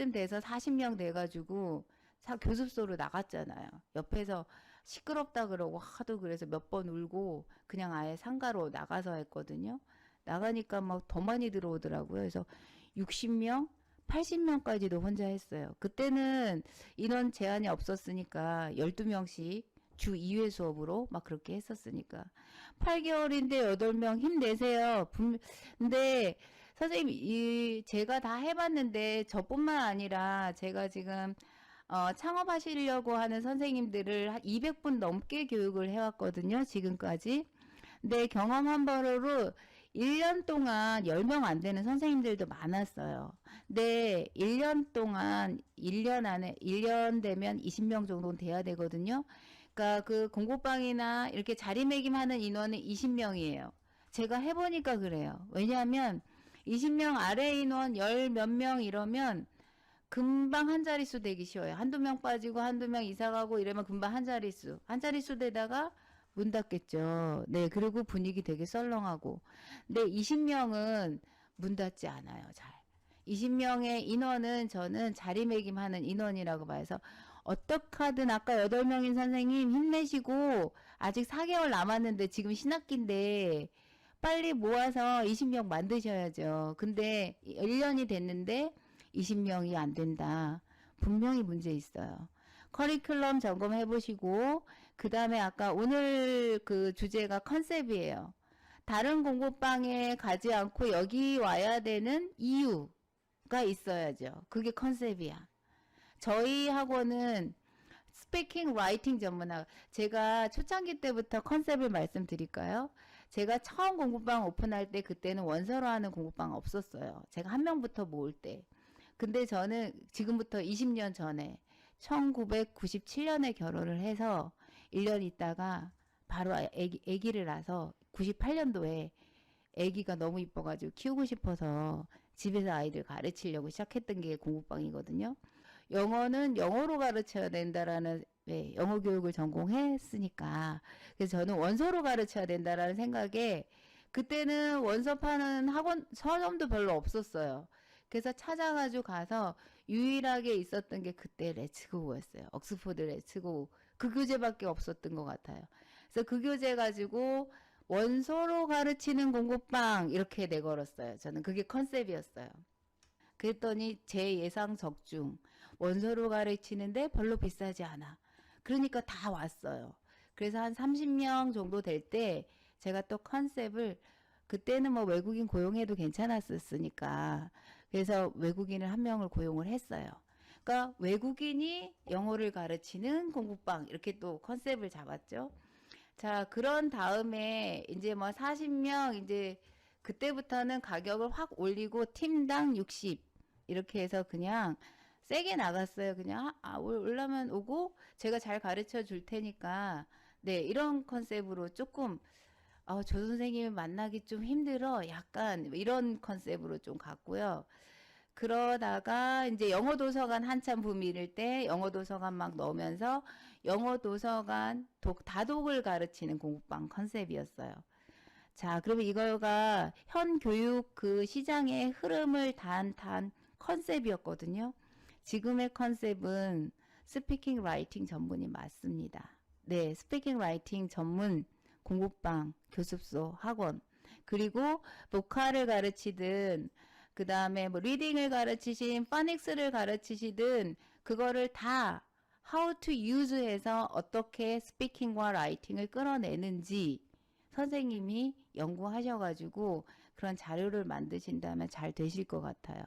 그때쯤 돼서 40명 돼가지고 사 교습소로 나갔잖아요. 옆에서 시끄럽다 그러고 하도 그래서 몇 번 울고 그냥 아예 상가로 나가서 했거든요. 나가니까 막 더 많이 들어오더라고요. 그래서 60명, 80명까지도 혼자 했어요. 그때는 인원 제한이 없었으니까 12명씩 주 2회 수업으로 막 그렇게 했었으니까 8개월인데 8명 힘내세요. 분- 근데 선생님 이 제가 다 해봤는데 저뿐만 아니라 제가 지금 어, 창업하시려고 하는 선생님들을 한 200분 넘게 교육을 해왔거든요. 지금까지. 근데 경험한 바로로 1년 동안 10명 안 되는 선생님들도 많았어요. 근데 1년 동안 1년 안에 1년 되면 20명 정도는 돼야 되거든요. 그러니까 그 공고방이나 이렇게 자리매김하는 인원은 20명이에요. 제가 해보니까 그래요. 왜냐하면 20명 아래 인원 10몇명 이러면 금방 한 자릿수 되기 쉬워요. 한두 명 빠지고 한두 명 이사 가고 이러면 금방 한 자릿수. 한 자릿수 되다가 문 닫겠죠. 네, 그리고 분위기 되게 썰렁하고. 근데 20명은 문 닫지 않아요, 잘. 20명의 인원은 저는 자리매김하는 인원이라고 봐서 어떡하든 아까 8명인 선생님 힘내시고 아직 4개월 남았는데 지금 신학기인데 빨리 모아서 20명 만드셔야죠. 근데 1년이 됐는데 20명이 안 된다. 분명히 문제 있어요. 커리큘럼 점검해 보시고 그 다음에 아까 오늘 그 주제가 컨셉이에요. 다른 공부방에 가지 않고 여기 와야 되는 이유가 있어야죠. 그게 컨셉이야. 저희 학원은 스피킹 라이팅 전문학 제가 초창기 때부터 컨셉을 말씀드릴까요? 제가 처음 공부방 오픈할 때 그때는 원서로 하는 공부방 없었어요. 제가 한 명부터 모을 때. 근데 저는 지금부터 20년 전에 1997년에 결혼을 해서 1년 있다가 바로 애기, 애기를 낳아서 98년도에 애기가 너무 이뻐가지고 키우고 싶어서 집에서 아이들 가르치려고 시작했던 게 공부방이거든요. 영어는 영어로 가르쳐야 된다라는 네, 영어 교육을 전공했으니까 그래서 저는 원서로 가르쳐야 된다라는 생각에 그때는 원서 파는 학원 서점도 별로 없었어요. 그래서 찾아가지고 가서 유일하게 있었던 게 그때 레츠고였어요. 옥스포드 레츠고 그 교재밖에 없었던 것 같아요. 그래서 그 교재 가지고 원서로 가르치는 공부방 이렇게 내걸었어요. 저는 그게 컨셉이었어요. 그랬더니 제 예상 적중 원서로 가르치는데 별로 비싸지 않아. 그러니까 다 왔어요. 그래서 한 30명 정도 될 때 제가 또 컨셉을 그때는 뭐 외국인 고용해도 괜찮았었으니까 그래서 외국인을 한 명을 고용을 했어요. 그러니까 외국인이 영어를 가르치는 공부방 이렇게 또 컨셉을 잡았죠. 자, 그런 다음에 이제 뭐 40명 이제 그때부터는 가격을 확 올리고 팀당 60 이렇게 해서 그냥 세게 나갔어요. 그냥 아, 올- 올라면 오고 제가 잘 가르쳐 줄 테니까 네, 이런 컨셉으로 조금 어, 조 선생님을 만나기 좀 힘들어. 약간 이런 컨셉으로 좀 갔고요. 그러다가 이제 영어 도서관 한참 붐일 때 영어 도서관 막 넣으면서 영어 도서관 독, 다독을 가르치는 공부방 컨셉이었어요. 자, 그러면 이거가 현 교육 그 시장의 흐름을 단, 단 컨셉이었거든요. 지금의 컨셉은 스피킹 라이팅 전문이 맞습니다. 네, 스피킹 라이팅 전문 공부방, 교습소, 학원. 그리고 보컬을 가르치든 그 다음에 뭐 리딩을 가르치신 파닉스를 가르치시든 그거를 다 how to use 해서 어떻게 스피킹과 라이팅을 끌어내는지 선생님이 연구하셔가지고 그런 자료를 만드신다면 잘 되실 것 같아요.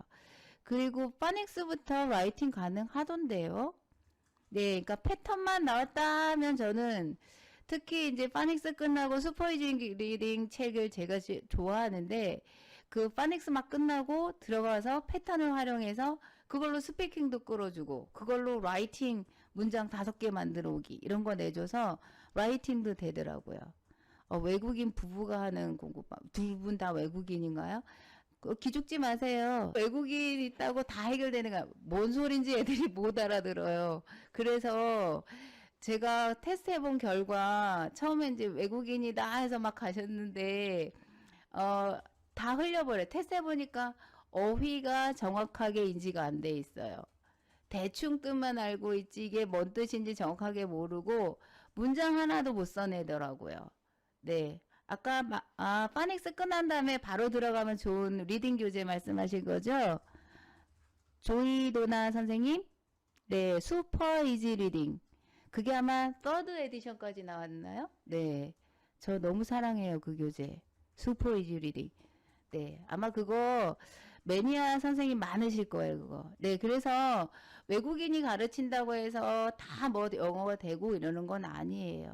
그리고 파닉스부터 라이팅 가능하던데요. 네, 그러니까 패턴만 나왔다면 저는 특히 이제 파닉스 끝나고 슈퍼이징 리딩 책을 제가 지- 좋아하는데 그 파닉스 막 끝나고 들어가서 패턴을 활용해서 그걸로 스피킹도 끌어주고 그걸로 라이팅 문장 다섯 개 만들어 오기 이런 거 내줘서 라이팅도 되더라고요. 어, 외국인 부부가 하는 공부방 두분 다 외국인인가요? 그 기죽지 마세요. 외국인 있다고 다 해결되는 거야. 뭔 소린지 애들이 못 알아들어요. 그래서 제가 테스트 해본 결과 처음에 이제 외국인이다 해서 막 가셨는데 어, 다 흘려버려. 테스트 해보니까 어휘가 정확하게 인지가 안 돼 있어요. 대충 뜻만 알고 있지 이게 뭔 뜻인지 정확하게 모르고 문장 하나도 못 써내더라고요. 네. 아까 마- 아, 파닉스 끝난 다음에 바로 들어가면 좋은 리딩 교재 말씀하신 거죠? 조이도나 선생님? 네, 슈퍼 이지 리딩. 그게 아마 서드 에디션까지 나왔나요? 네. 저 너무 사랑해요, 그 교재. 슈퍼 이지 리딩. 네. 아마 그거 매니아 선생님 많으실 거예요, 그거. 네, 그래서 외국인이 가르친다고 해서 다 뭐 영어가 되고 이러는 건 아니에요.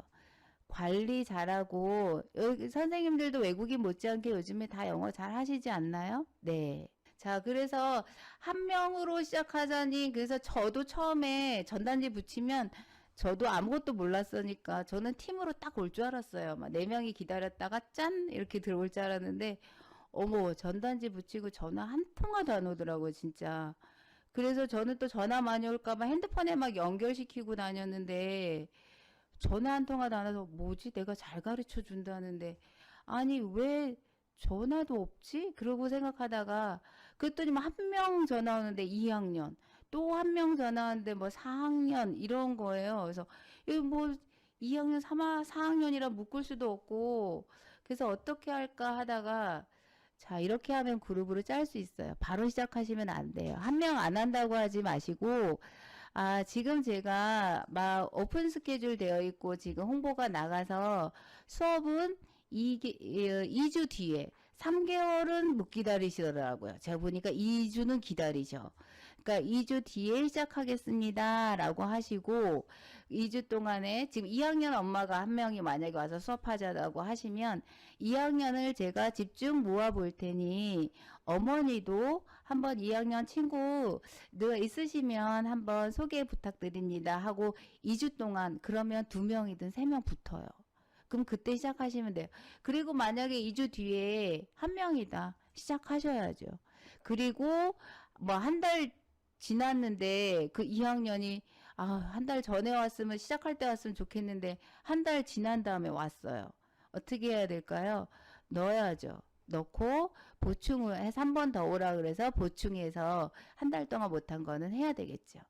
관리 잘하고 선생님들도 외국인 못지않게 요즘에 다 영어 잘 하시지 않나요? 네. 자, 그래서 한 명으로 시작하자니 그래서 저도 처음에 전단지 붙이면 저도 아무것도 몰랐으니까 저는 팀으로 딱 올 줄 알았어요. 막 네 명이 기다렸다가 짠 이렇게 들어올 줄 알았는데 어머 전단지 붙이고 전화 한 통화도 안 오더라고요, 진짜. 그래서 저는 또 전화 많이 올까봐 핸드폰에 막 연결시키고 다녔는데 전화 한 통화도 안 와서 뭐지? 내가 잘 가르쳐 준다는데 아니 왜 전화도 없지? 그러고 생각하다가 그랬더니 한 명 전화 오는데 2학년 또 한 명 전화 오는데 뭐 4학년 이런 거예요. 그래서 이거 뭐 2학년 3학 4학년이라 묶을 수도 없고 그래서 어떻게 할까 하다가 자 이렇게 하면 그룹으로 짤 수 있어요. 바로 시작하시면 안 돼요. 한 명 안 한다고 하지 마시고 아, 지금 제가 막 오픈 스케줄 되어 있고 지금 홍보가 나가서 수업은 2, 주 뒤에 3개월은 못 기다리시더라고요. 제가 보니까 2주는 기다리셔. 그러니까 2주 뒤에 시작하겠습니다. 라고 하시고 2주 동안에 지금 2학년 엄마가 한 명이 만약에 와서 수업하자고 하시면 2학년을 제가 집중 모아 볼 테니 어머니도 한번 2학년 친구 누가 있으시면 한번 소개 부탁드립니다 하고 2주 동안 그러면 두 명이든 세 명 붙어요. 그럼 그때 시작하시면 돼요. 그리고 만약에 2주 뒤에 한 명이다. 시작하셔야죠. 그리고 뭐 한 달 지났는데 그 2학년이 아, 한 달 전에 왔으면 시작할 때 왔으면 좋겠는데 한 달 지난 다음에 왔어요. 어떻게 해야 될까요? 넣어야죠. 넣고 보충을 해서 한 번 더 오라 그래서 보충해서 한 달 동안 못한 거는 해야 되겠죠.